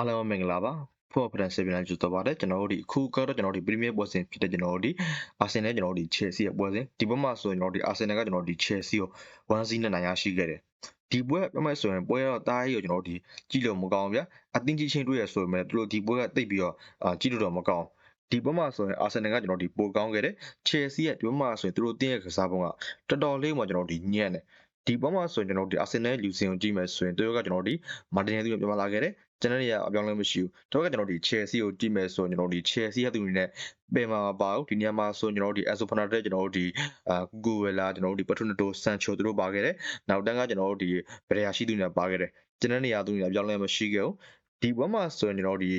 အားလုံးမင်္ဂလာပါဖော်ဖရန်ဆေဗီလန်ကျူတော့ပါတယ်ကျွန်တော်တို့ဒီအခုကတော့ကျွန်တော်တို့ဒီပရီးမီးယားပွဲစဉ်ဖြစ်တဲ့ကျွန်တော်တို့ဒီအာဆင်နယ်ကျွန်တော်တို့ဒီချယ်ဆီရဲ့ပွဲစဉ်ဒီဘက်မှာဆိုရင်ကျွန်တော်တို့ဒီအာဆင်နယ်ကကျွန်တော်တို့ဒီချယ်ဆီကို1-0နဲ့နိုင်ရရှိခဲ့တယ်ဒီပွဲပြမဲ့ဆိုရင်ပွဲတော့တားရီကိုကျွန်တော်တို့ဒီကြည့်လို့မကောင်းဘူးဗျာအသင်းကြီးချင်းတွေ့ရဆိုပေမဲ့သူတို့ဒီပွဲကတိတ်ပြီးတော့အာကြည့်လို့တော့မကောင်းဒီဘက်မှာဆိုရင်အာဆင်နယ်ကကျွန်တော်ဒီပိုကောင်းခဲ့တယ်ချယ်ဆီရဲ့ဒီဘက်မှာဆိုရင်သူတို့တင်းရဲ့ကစားပုံကတော်တော်လေးမှကျွန်တော်ဒီညံ့တယ် ဒီဘက်မှာဆိုရင်ကျွန်တော်ဒီအာဆင်နယ်လူစင်ကိုကြည့်မယ်ဆိုရင်သူတို့ကကျွန်တော်ဒီမာတင်နယ်သူပြန်လာခဲ့တယ်ကျွန်တော်တွေကအပြောင်းလဲမရှိဘူးတော့ကကျွန်တော်ဒီ Chelsea ကိုကြည့်မယ်ဆိုရင်ကျွန်တော်ဒီ Chelsea ရဲ့သူတွေနဲ့ပင်မှာပါဘူးဒီနေရာမှာဆိုကျွန်တော်တို့ဒီ Enzo Fernandez ကျွန်တော်တို့ဒီအာ Guardiola ကျွန်တော်တို့ဒီ Portunato Sancho သူတို့ပါခဲ့တယ်နောက်တန်းကကျွန်တော်တို့ဒီ Brea ရှိသူတွေပါခဲ့တယ်ကျွန်တော်နေရာသူတွေအပြောင်းလဲမရှိခဲ့ဘူးဒီဘက်မှာဆိုရင်ကျွန်တော်တို့ဒီ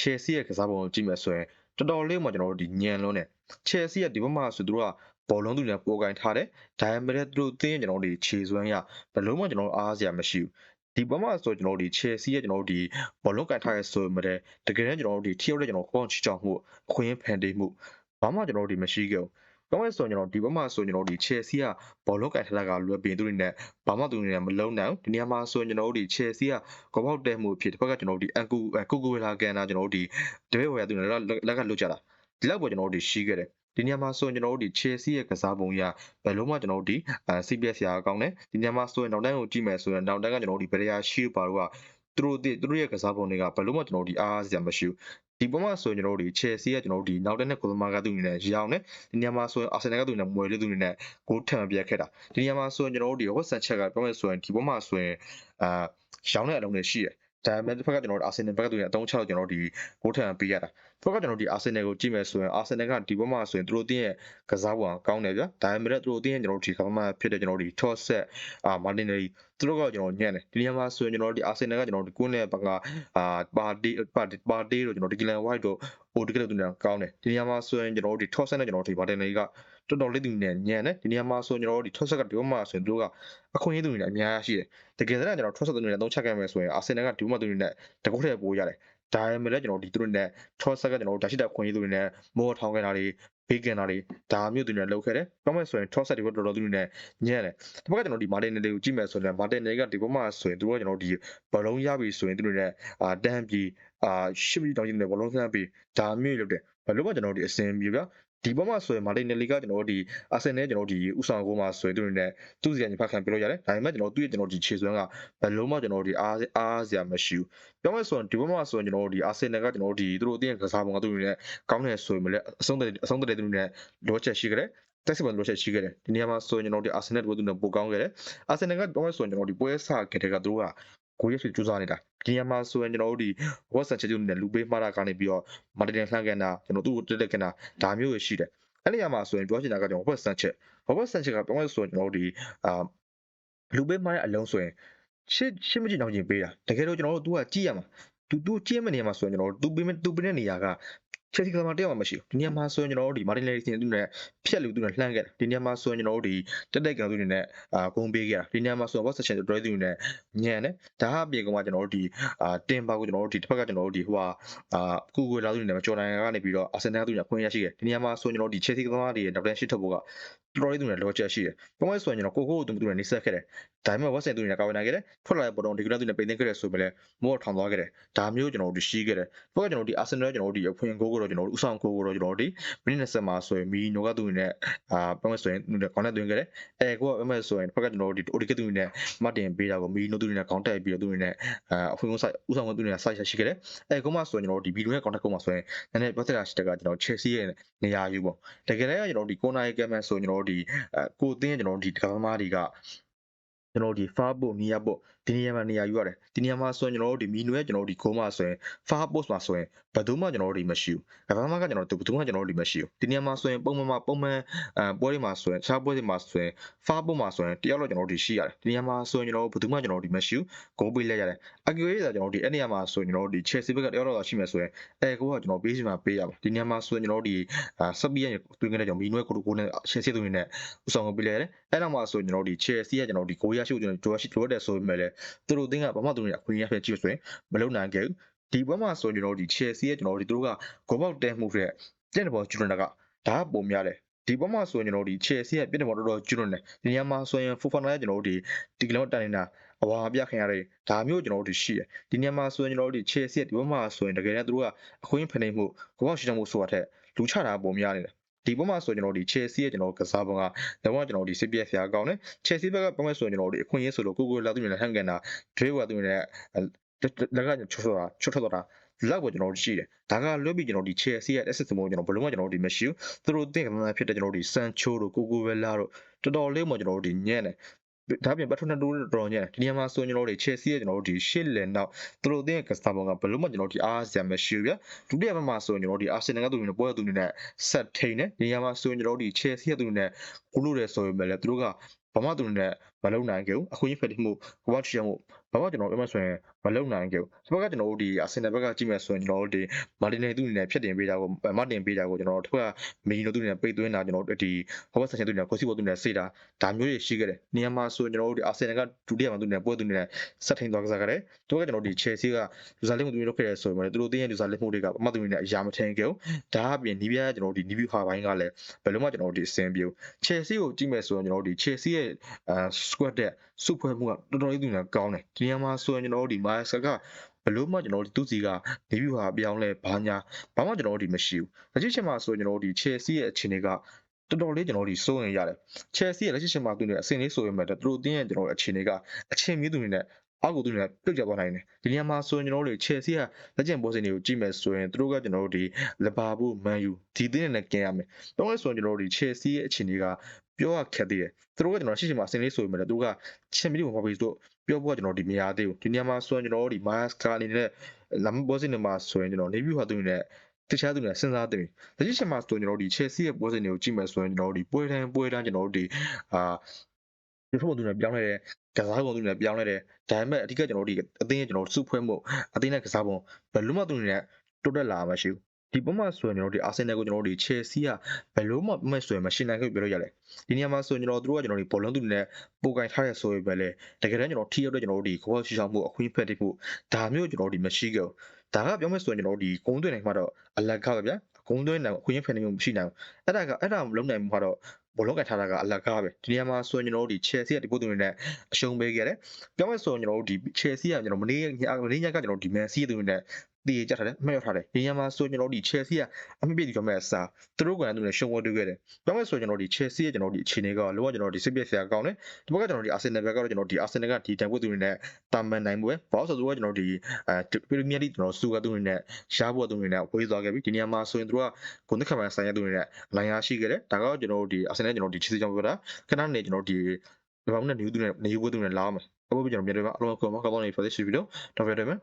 Chelsea ရဲ့ကစားပုံကိုကြည့်မယ်ဆိုရင်တော်တော်လေးမှကျွန်တော်တို့ဒီညံလုံးနဲ့ Chelsea ရဲ့ဒီဘက်မှာဆိုသူတို့က ဘောလုံးသူတွေပိုကင်ထားတယ်ဒါပေမဲ့သူတို့သင်းကျွန်တော်တို့ဒီခြေစွမ်းရဘယ်လုံးမှကျွန်တော်တို့အားစရာမရှိဘူးဒီဘက်မှာဆိုကျွန်တော်တို့ဒီ Chelsea ရဲ့ကျွန်တော်တို့ဒီဘောလုံးကန်ထားရဲဆိုမှတဲ့တကယ်တမ်းကျွန်တော်တို့ဒီထိရောက်တဲ့ကျွန်တော်ကောင်းချီချောင်းမှုအခွင့်ဖန်တီးမှုဘာမှကျွန်တော်တို့ဒီမရှိခဲ့ဘူးကောင်းရဲဆိုကျွန်တော်ဒီဘက်မှာဆိုကျွန်တော်ဒီ Chelsea ကဘောလုံးကန်ထားတာကလွယ်ပြင်သူတွေနဲ့ဘာမှသူတွေနဲ့မလုံးနိုင်ဘူးဒီနေရာမှာဆိုကျွန်တော်တို့ဒီ Chelsea ကကောပေါက်တဲမှုဖြစ်တစ်ဖက်ကကျွန်တော်တို့ဒီအန်ကူကူကူဝေလာကန်တာကျွန်တော်တို့ဒီတပည့်ဝယ်ရသူတွေလက်ကလွတ်ကြတာဒီလောက်ပေါ်ကျွန်တော်တို့ဒီရှိခဲ့တယ် ဒီနေရာမှာဆိုရင်ကျွန်တော်တို့ဒီ Chelsea ရဲ့ကစားပုံရဘယ်လုံးမှကျွန်တော်တို့ဒီအဲ CPS ရာကောင်းတယ်ဒီနေရာမှာဆိုရင်နောက်တန်းကိုကြည့်မယ်ဆိုရင်နောက်တန်းကကျွန်တော်တို့ဒီ Beria Shield ပါတော့ကသူတို့ဒီသူတို့ရဲ့ကစားပုံတွေကဘယ်လုံးမှကျွန်တော်တို့ဒီအားစရာမရှိဘူးဒီပုံမှာဆိုရင်ကျွန်တော်တို့ဒီ Chelsea ကကျွန်တော်တို့ဒီနောက်တန်းနဲ့ကိုသမားကသူ့အနေနဲ့ရောင်းတယ်ဒီနေရာမှာဆိုရင် Arsenal ကသူ့အနေနဲ့မွေလေးသူ့အနေနဲ့ကိုထံပြတ်ခဲ့တာဒီနေရာမှာဆိုရင်ကျွန်တော်တို့ဒီ Hot Sanchez ကပြောမယ်ဆိုရင်ဒီပုံမှာဆိုရင်အာရောင်းတဲ့အလုံးတွေရှိတယ် ဒါပေမဲ့တစ်ဖက်ကကျွန်တော်တို့ Arsenal ဘက်ကသူတွေအတုံးချတော့ကျွန်တော်တို့ဒီကိုထံပေးရတာတစ်ဖက်ကကျွန်တော်တို့ဒီ Arsenal ကိုကြည့်မယ်ဆိုရင် Arsenal ကဒီဘက်မှာဆိုရင်သူတို့တင်းရဲ့ကစားပုံကောင်းတယ်ဗျာဒါပေမဲ့သူတို့တင်းရဲ့ကျွန်တော်တို့ဒီကမ္ဘာမှာဖြစ်တဲ့ကျွန်တော်တို့ဒီ Tosset အာ Martinelli သူတို့ကကျွန်တော်ညံ့တယ်ဒီနေရာမှာဆိုရင်ကျွန်တော်တို့ဒီ Arsenal ကကျွန်တော်တို့ကွန်းနဲ့ဘက်ကအာပါတီပါတီတို့ကျွန်တော်ဒီ Glenn White တို့ဟိုတကယ်လို့သူများကောင်းတယ်ဒီနေရာမှာဆိုရင်ကျွန်တော်တို့ဒီ Tosset နဲ့ကျွန်တော်တို့ဒီ Martinelli က တော်တော်လေးသူနဲ့ညံ့တယ်ဒီနေရာမှာဆိုကျွန်တော်တို့ဒီ Tosset ကဒီဘက်မှာဆိုရင်သူတို့ကအခွင့်အရေးသူတွေနဲ့အများကြီးရှိတယ်တကယ်တမ်းကျွန်တော် Tosset သူတွေနဲ့သုံးချက်ခဲ့မယ်ဆိုရင် Arsenal ကဒီဘက်မှာသူတွေနဲ့တကုတ်ထဲပိုးရတယ်ဒါပေမဲ့လည်းကျွန်တော်ဒီသူတို့နဲ့ Tosset ကကျွန်တော်တို့ဒါရှိတဲ့ခွင့်ရသူတွေနဲ့မောထောင်းခဲ့တာတွေဘေးကန်တာတွေဒါမျိုးသူတွေနဲ့လုပ်ခဲ့တယ်။ပြောမယ်ဆိုရင် Tosset တွေဘက်တော်တော်သူတွေနဲ့ညံ့တယ်။ဒီဘက်ကကျွန်တော်ဒီ Martin တွေကိုကြည့်မယ်ဆိုရင် Martin တွေကဒီဘက်မှာဆိုရင်သူကကျွန်တော်ဒီဘလုံးရပြီဆိုရင်သူတွေနဲ့အာတန်းပြီးအာရှစ်မီတောင်ကြီးနဲ့ဘလုံးဆန်းပြီးဒါမျိုးလုပ်တယ်။ဘလို့မှကျွန်တော်ဒီအစင်ပြေဗျာ ဒီဘက်မှာဆိုရင်မာတင်နယ်လီကကျွန်တော်တို့ဒီအာဆင်နယ်ကျွန်တော်တို့ဒီဥဆောင်ကိုမှာဆိုရင်သူတို့နဲ့သူ့စီကနေဖတ်ခံပြလို့ရတယ်ဒါပေမဲ့ကျွန်တော်တို့သူ့ရဲ့ကျွန်တော်ဒီခြေစွမ်းကဘယ်လုံးမှကျွန်တော်တို့ဒီအားအားစရာမရှိဘူးပြောမယ်ဆိုရင်ဒီဘက်မှာဆိုရင်ကျွန်တော်တို့ဒီအာဆင်နယ်ကကျွန်တော်တို့ဒီသူတို့အတင်းကစားပုံကသူတို့နဲ့ကောင်းတယ်ဆိုရင်မလဲအဆုံးတဲ့အဆုံးတဲ့သူတို့နဲ့လောချက်ရှိကြတယ်တက်စီဘန်လို့ချက်ရှိခဲ့တယ်ဒီနေရာမှာဆိုရင်ကျွန်တော်တို့အာဆင်နယ်တို့သူနဲ့ပိုကောင်းခဲ့တယ်အာဆင်နယ်ကတော့ဆိုရင်ကျွန်တော်တို့ဒီပွဲစားခဲ့တဲ့ကသူတို့က ကိုရရှိကြိုးစားနေတာဒီညမှာဆိုရင်ကျွန်တော်တို့ဒီ WhatsApp ချက်ကျုံနဲ့လူပေးမှားတာကနေပြီးတော့ Martin လှမ်းကန်တာကျွန်တော်တို့တက်တက်ကန်တာဒါမျိုးရရှိတယ်အဲ့ဒီညမှာဆိုရင်ပြောချင်တာကကျွန်တော် Robert Sanchez Robert Sanchez ကပြောမယ်ဆိုရင်ကျွန်တော်တို့ဒီအာလူပေးမှားတဲ့အလုံးဆိုရင်ရှစ်ရှစ်မကြည့်တော့ချင်းပေးတာတကယ်တော့ကျွန်တော်တို့ तू ကကြည့်ရမှာ तू तू ကြည့်မနေမှာဆိုရင်ကျွန်တော်တို့ तू ပေးမ तू ပေးတဲ့နေရာက ချက်စီကမှတယောက်မှမရှိဘူးဒီနေရာမှာဆိုရင်ကျွန်တော်တို့ဒီမာတင်လေးစင်သူနဲ့ဖြက်လူသူနဲ့လှမ်းခဲ့တယ်ဒီနေရာမှာဆိုရင်ကျွန်တော်တို့ဒီတက်တိုက်ကံသူတွေနဲ့အာဂုံပေးခဲ့တာဒီနေရာမှာဆိုတော့ what section တွဲသူတွေနဲ့ညံတယ်ဒါအပြင်ကမှကျွန်တော်တို့ဒီအာတင်ပါကိုကျွန်တော်တို့ဒီတစ်ဖက်ကကျွန်တော်တို့ဒီဟိုဟာအာကူကိုလာသူတွေနဲ့ကြော်နိုင်ကနေပြီးတော့အာဆင်နယ်သူတွေနဲ့ခွင့်ရရှိတယ်ဒီနေရာမှာဆိုရင်ကျွန်တော်တို့ဒီချက်စီကသမားတွေရဲ့နောက်တန်းရှစ်ထုတ်ဖို့က တော်တော်လေးသူနဲ့လောချက်ရှိတယ်။ပုံမှန်ဆိုရင်ကျွန်တော်ကိုကိုကိုသူတို့နဲ့နေဆက်ခဲ့တယ်။ဒါပေမဲ့ Watson သူတွေနဲ့ကာဝယ်နိုင်ခဲ့တယ်။ထွက်လာတဲ့ပေါ်တော့ဒီကနေ့သူနဲ့ပိန်သိမ်းခဲ့တယ်ဆိုပေမဲ့မိုးထောင်သွားခဲ့တယ်။ဒါမျိုးကျွန်တော်တို့ရှိခဲ့တယ်။ဘက်ကကျွန်တော်တို့ဒီ Arsenal ကျွန်တော်တို့ဒီအဖွင့်ကိုကိုတော့ကျွန်တော်တို့ဥဆောင်ကိုကိုတော့ကျွန်တော်တို့ဒီမိနစ်20မှာဆိုရင်မီနိုကသူတွေနဲ့အာပုံမှန်ဆိုရင်ကောင်းတဲ့သွင်းခဲ့တယ်။အဲကိုကပုံမှန်ဆိုရင်ဘက်ကကျွန်တော်တို့ဒီ ODK သူတွေနဲ့မတင်ပေးတာကိုမီနိုသူတွေနဲ့ကောင်းတက်ပြီးတော့သူတွေနဲ့အာအဖွင့်ကိုဆိုင်ဥဆောင်ကိုသူတွေနဲ့ဆိုင်ရှိခဲ့တယ်။အဲကိုမှဆိုရင်ကျွန်တော်တို့ဒီဗီဒီယိုနဲ့ကောင်းတက်ကိုမှဆိုရင်နည်းနည်းပြောသက်တာရှိတဲ့ကကျွန်တော် Chelsea ရဲ့နေရာယူပေါ့။တကယ်လည်းကျွန်တော်တို့ဒီ corner ရဲ့ game ဆိုရင်ကျွန်တော်တို့ဒီအဲကိုအသင်းကျွန်တော်တို့ဒီတက္ကသမားတွေက ကျွန်တော်တို့ဒီ far post နေရာပေါ့ဒီနေရာမှာနေရာယူရတယ်ဒီနေရာမှာဆိုရင်ကျွန်တော်တို့ဒီမီနူရဲ့ကျွန်တော်တို့ဒီကိုမှာဆိုရင် far post မှာဆိုရင်ဘယ်သူမှကျွန်တော်တို့ဒီမရှိဘူးကဘာမှကကျွန်တော်တို့ဘယ်သူမှကျွန်တော်တို့ဒီမရှိဘူးဒီနေရာမှာဆိုရင်ပုံမှန်မှာပုံမှန်အဲပွဲတွေမှာဆိုရင်တခြားပွဲတွေမှာဆိုရင် far post မှာဆိုရင်တယောက်တော့ကျွန်တော်တို့ဒီရှိရတယ်ဒီနေရာမှာဆိုရင်ကျွန်တော်တို့ဘယ်သူမှကျွန်တော်တို့ဒီမရှိဘူးဂိုးပေးလိုက်ရတယ်အကူရေးဆိုကျွန်တော်တို့ဒီအဲ့နေရာမှာဆိုရင်ကျွန်တော်တို့ဒီ Chelsea ဘက်ကတယောက်တော့ရှိမယ်ဆိုရင်အဲကိုကကျွန်တော်ပေးချင်မှာပေးရပါဒီနေရာမှာဆိုရင်ကျွန်တော်တို့ဒီဆပ်ပီရဲ့တွင်းကနေကျွန်တော်မီနူရဲ့ကိုကိုနဲ့ Chelsea တွင်းနဲ့ဥဆောင်ပေးလိုက်ရတယ်အဲ့နောက်မှာဆိုရင်ကျွန်တော်တို့ဒီ Chelsea ရဲ့ကျွန်တော်တို့ဒီကိုရရှိကျွန်တော်တို့ရှိလိုတဲ့ဆိုပေမဲ့လည်းသူတို့အသင်းကဘာမှသူတို့အခွင့်အရေးဖြစ်ကြည့်ဆိုရင်မလုံနိုင်ခဲ့ဘူးဒီဘက်မှာဆိုရင်ကျွန်တော်တို့ဒီ Chelsea ရဲ့ကျွန်တော်တို့ဒီသူတို့ကဂိုးပေါက်တဲမှုတဲ့တဲ့ဘောကျွန်းတာကဒါပုံများတယ်ဒီဘက်မှာဆိုရင်ကျွန်တော်တို့ဒီ Chelsea ရဲ့ပြည့်တယ်ဘောတော်တော်ကျွန်းတယ်ဒီညမှာဆိုရင် Fofana ရဲ့ကျွန်တော်တို့ဒီဒီကလောတန်နေတာအဝါပြခင်ရတဲ့ဒါမျိုးကျွန်တော်တို့ရှိတယ်ဒီနေရာမှာဆိုရင်ကျွန်တော်တို့ Chelsea ဒီဘက်မှာဆိုရင်တကယ်တမ်းသူတို့ကအခွင့်ဖနေမှုကိုပေါ့ရှိတယ်မှုဆိုတာထက်လူချတာပုံများနေတယ် ဒီဘက်မှာဆိုရင်ကျွန်တော်ဒီ Chelsea ရဲ့ကျွန်တော်ကစားပုံကတော့ကျွန်တော်ဒီ CPF ဖျားကောင်းတယ် Chelsea ဘက်ကပုံမဲ့ဆိုရင်ကျွန်တော်ဒီအခွင့်အရေးဆိုလို့ကိုကိုလာသူနဲ့ဟန်ကန်တာ Dre ကသူနဲ့လက်ကချွတ်ချွတ်တာချွတ်ထွက်တာလောက်ကိုကျွန်တော်တို့ရှိတယ်ဒါကလွတ်ပြီးကျွန်တော်ဒီ Chelsea ရဲ့ asset မို့ကျွန်တော်ဘလုံးကကျွန်တော်ဒီမရှိဘူးသူတို့တင်ကမှဖြစ်တဲ့ကျွန်တော်ဒီ Sancho တို့ကိုကိုဝဲလာတို့တော်တော်လေးမှကျွန်တော်တို့ဒီညံ့တယ် ဒါပြင်ဘတ်ထနတိုးတော်တော်ညံ့ဒီနေရာမှာဆိုရင်ကျွန်တော်တို့ Chelsea ရဲ့ကျွန်တော်တို့ဒီရှစ်လန်နောက်သူတို့တင်ကစားပုံကဘလုံးမှကျွန်တော်ဒီအားစရာမရှိဘူးဗျဒုတိယဘက်မှာဆိုရင်ကျွန်တော်ဒီ Arsenal ကသူတွေနဲ့ပွဲသူတွေနဲ့ဆက်ထိန်တယ်ဒီနေရာမှာဆိုရင်ကျွန်တော်တို့ဒီ Chelsea ရဲ့သူတွေနဲ့ကိုလို့တယ်ဆိုရင်လည်းသူတို့ကဘာမှသူတွေနဲ့မလုံနိုင်ကြဘူးအခွင့်အရေးဖက်တိမှုဘဝချရမှုဘာမှကျွန်တော်ပြောမှဆိုရင်မလုံနိုင်ကြဘူးဒီဘက်ကကျွန်တော်တို့ဒီ Arsenal ဘက်ကကြည့်မယ်ဆိုရင်ကျွန်တော်တို့ဒီ Martinez သူတွေနဲ့ဖြတ်တင်ပေးတာကိုမတင်ပေးတာကိုကျွန်တော်တို့ကမီနိုသူတွေနဲ့ပိတ်သွင်းတာကျွန်တော်တို့ဒီဟောဘက်ဆက်ရှင်သူတွေနဲ့ကိုစီဘောသူတွေနဲ့စေတာဒါမျိုးတွေရှိခဲ့တယ်နေရာမှာဆိုရင်ကျွန်တော်တို့ဒီ Arsenal ကဒုတိယမှာသူတွေနဲ့ပွဲသူတွေနဲ့ဆက်ထိန်သွားကြတယ်သူကကျွန်တော်တို့ဒီ Chelsea ကလူစားလေးမှုသူတွေလုပ်ခဲ့တယ်ဆိုရင်သူတို့တင်းရဲ့လူစားလေးမှုတွေကအမှတ်သူတွေနဲ့အရာမထင်ကြဘူးဒါအပြင်နီးပြကျွန်တော်တို့ဒီနီးပြဟာပိုင်းကလည်းဘယ်လိုမှကျွန်တော်တို့ဒီအဆင်ပြေဘူး Chelsea ကိုကြည့်မယ်ဆိုရင်ကျွန်တော်တို့ဒီ Chelsea ရဲ့အဲ squad တဲ့စုဖွဲ့မှုကတော်တော်လေးသူနဲ့ကောင်းတယ်ဒီနေရာမှာဆိုရင်ကျွန်တော်တို့ဒီ Marca ကဘလို့မှကျွန်တော်တို့သူစီကနေပြီးဟာအပြောင်းလဲဘာညာဘာမှကျွန်တော်တို့ဒီမရှိဘူးလက်ရှိချိန်မှာဆိုရင်ကျွန်တော်တို့ဒီ Chelsea ရဲ့အခြေအနေကတော်တော်လေးကျွန်တော်တို့စိုးရင်ရတယ် Chelsea ရဲ့လက်ရှိချိန်မှာသူနေအဆင်လေးဆိုရင်မဲ့သူတို့တင်းရဲ့ကျွန်တော်တို့အခြေအနေကအချိန်မီးသူနေနဲ့အောက်ကိုသူနေပြုတ်ကျသွားနိုင်တယ်ဒီနေရာမှာဆိုရင်ကျွန်တော်တို့ Chelsea ကလက်ကျန်ပေါ်စင်တွေကိုကြည့်မယ်ဆိုရင်သူတို့ကကျွန်တော်တို့ဒီ Liverpool Man U ဒီတင်းနဲ့ကင်ရမယ်တော့လဲဆိုရင်ကျွန်တော်တို့ဒီ Chelsea ရဲ့အခြေအနေက ပြောရခက်သေးတယ်သူတို့ကကျွန်တော်ရှိရှိမှာအစင်လေးဆိုပေမဲ့သူကချန်ပီယံမှာပြီးတော့ပြောဖို့ကကျွန်တော်ဒီမရသေးဘူးဒီနေရာမှာဆိုရင်ကျွန်တော်တို့ဒီ Maska အနေနဲ့လမ်းဘောစင်တွေမှာဆိုရင်ကျွန်တော်နေပြီးဟာသူနဲ့တခြားသူတွေစဉ်းစားတယ်လက်ရှိချိန်မှာဆိုရင်ကျွန်တော်တို့ဒီ Chelsea ရဲ့ပွဲစဉ်တွေကိုကြည့်မယ်ဆိုရင်ကျွန်တော်တို့ဒီပွဲတိုင်းပွဲတိုင်းကျွန်တော်တို့ဒီအာဒီဖုန်းသူတွေပြောင်းလဲတဲ့ကစားပုံသူတွေပြောင်းလဲတဲ့ဒါပေမဲ့အဓိကကျွန်တော်တို့ဒီအသင်းရဲ့ကျွန်တော်စုဖွဲ့မှုအသင်းရဲ့ကစားပုံဘယ်လို့မှသူတွေနဲ့တိုးတက်လာမှာရှိဘူး ဒီပုံမှာဆိုရင်ကျွန်တော်တို့ဒီ Arsenal ကိုကျွန်တော်တို့ဒီ Chelsea ကဘယ်လို့မှမဆိုရင်မရှင်းနိုင်ခဲ့ပြောလို့ရတယ်ဒီနေရာမှာဆိုရင်ကျွန်တော်တို့ကကျွန်တော်တို့ဘောလုံးသူတွေနဲ့ပိုကင်ထားရဆိုရင်ပဲလေတကယ်တမ်းကျွန်တော်ထိရောက်တဲ့ကျွန်တော်တို့ဒီကောရှိဆောင်မှုအခွင့်ဖက်တိမှုဒါမျိုးကျွန်တော်တို့ဒီမရှိခဲ့ဘူးဒါကပြောမယ်ဆိုရင်ကျွန်တော်တို့ဒီကုန်းသွင်းနိုင်မှာတော့အလကားပဲဗျာကုန်းသွင်းနိုင်အခွင့်ဖက်နေမှုမရှိနိုင်ဘူးအဲ့ဒါကအဲ့ဒါမလုံးနိုင်မှာတော့ဘောလုံးကထားတာကအလကားပဲဒီနေရာမှာဆိုရင်ကျွန်တော်တို့ဒီ Chelsea ကဒီပို့သူတွေနဲ့အရှုံးပေးခဲ့တယ်ပြောမယ်ဆိုရင်ကျွန်တော်တို့ဒီ Chelsea ကကျွန်တော်မနေ့ညမနေ့ညကကျွန်တော်ဒီ Man City သူတွေနဲ့ တည်ကြထားတယ်အမှတ်ရထားတယ်ဒီညမှာဆိုကျွန်တော်ဒီ Chelsea ကအမှတ်ပြည့်ဒီတော့မဲ့အစားသူတို့ကလည်းသူနဲ့ရှုံးဝတ်တွေ့ခဲ့တယ်ပြောမယ်ဆိုကျွန်တော်ဒီ Chelsea ရဲ့ကျွန်တော်ဒီအခြေအနေကလောကကျွန်တော်ဒီစစ်ပြည့်ဆရာကောင်းတယ်ဒီဘက်ကကျွန်တော်ဒီ Arsenal ဘက်ကတော့ကျွန်တော်ဒီ Arsenal ကဒီတန်ဖို့သူတွေနဲ့တာမန်နိုင်ပွဲဘာလို့ဆိုတော့ကျွန်တော်ဒီအဲ Premier League ကျွန်တော်စူကသူတွေနဲ့ရှားဖို့သူတွေနဲ့ဝေးသွားခဲ့ပြီဒီနေရာမှာဆိုရင်သူတို့ကဂုဏ်သက်ခံမှဆိုင်ရသူတွေနဲ့လိုင်းရရှိခဲ့တယ်ဒါကတော့ကျွန်တော်ဒီ Arsenal ကျွန်တော်ဒီ Chelsea ကြောင့်ပြောတာခဏနေကျွန်တော်ဒီဒီဘောင်းနဲ့နေဦးသူနဲ့နေဦးသူနဲ့လာအောင်မယ်အခုကျွန်တော်ပြန်တွေ့ပါအလုံးကောင်းကောင်းနေ for this video တော့ပြန်တွေ့မယ်